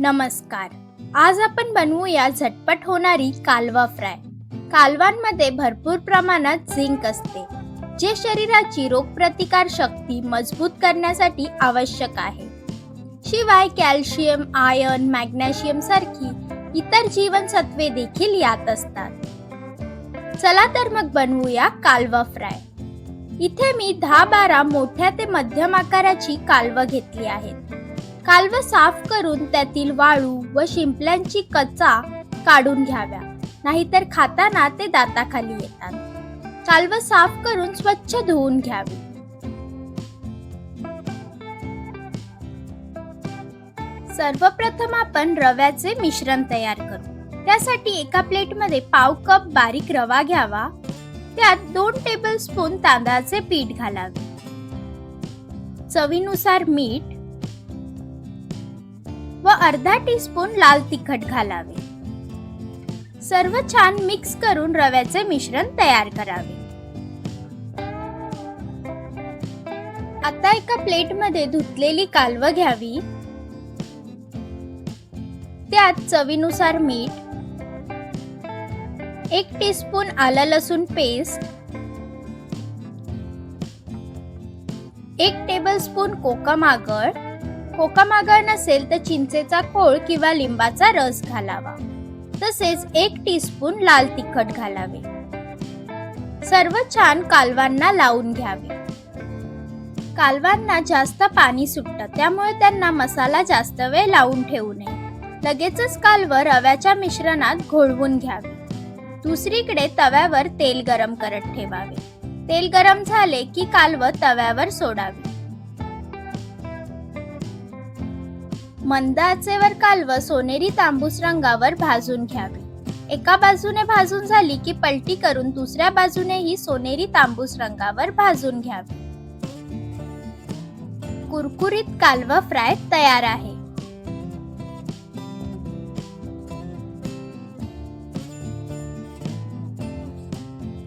नमस्कार. आज आपण बनवूया झटपट होणारी कालवा फ्राय. कालवांमध्ये भरपूर प्रमाणात झिंक असते जे शरीराची रोगप्रतिकार शक्ती मजबूत करण्यासाठी आवश्यक आहे. शिवाय कॅल्शियम आयर्न मॅग्नेशियम सारखी इतर जीवनसत्वे देखील यात असतात. चला तर मग बनवूया कालवा फ्राय. इथे मी दहा बारा मोठ्या ते मध्यम आकाराची कालवं घेतली आहेत. कालवं साफ करून त्यातील वाळू व शिंपल्यांची कचा काढून घ्याव्या. नाहीतर खाताना ते दाताखाली येतात. कालवं साफ करून स्वच्छ धुवून घ्यावी. सर्वप्रथम आपण रव्याचे मिश्रण तयार करू. त्यासाठी एका प्लेटमध्ये पाव कप बारीक रवा घ्यावा. त्यात दोन टेबल स्पून तांदळाचे पीठ घालावे. चवीनुसार मीठ व अर्धा टीस्पून लाल तिखट घालावे. सर्व छान मिक्स करून रव्याचे मिश्रण तयार करावे. आता एका प्लेटमध्ये धुतलेली कालवं घ्यावी. त्यात चवीनुसार मीठ एक टीस्पून आलं लसूण पेस्ट एक टेबलस्पून कोकम आगळ खोका आगळ नसेल तर चिंचेचा कोळ किंवा लिंबाचा रस घालावा. तसेच एक टीस्पून लाल तिखट घालावे. सर्व छान कालवांना लावून घ्यावे. कालवांना जास्त पाणी सुटतं त्यामुळे त्यांना मसाला जास्त वेळ लावून ठेवू नये. लगेचच कालवं रव्याच्या मिश्रणात घोळवून घ्यावे. दुसरीकडे तव्यावर तेल गरम करत ठेवावे. तेल गरम झाले की कालवं तव्यावर सोडावे. मंद आचेवर कालवं सोनेरी तांबूस रंगावर भाजून घ्यावी. एका बाजूने भाजून झाली की पलटी करून दुसऱ्या बाजूनेही सोनेरी तांबूस रंगावर भाजून घ्यावी. कुरकुरीत कालवा फ्राय तयार आहे.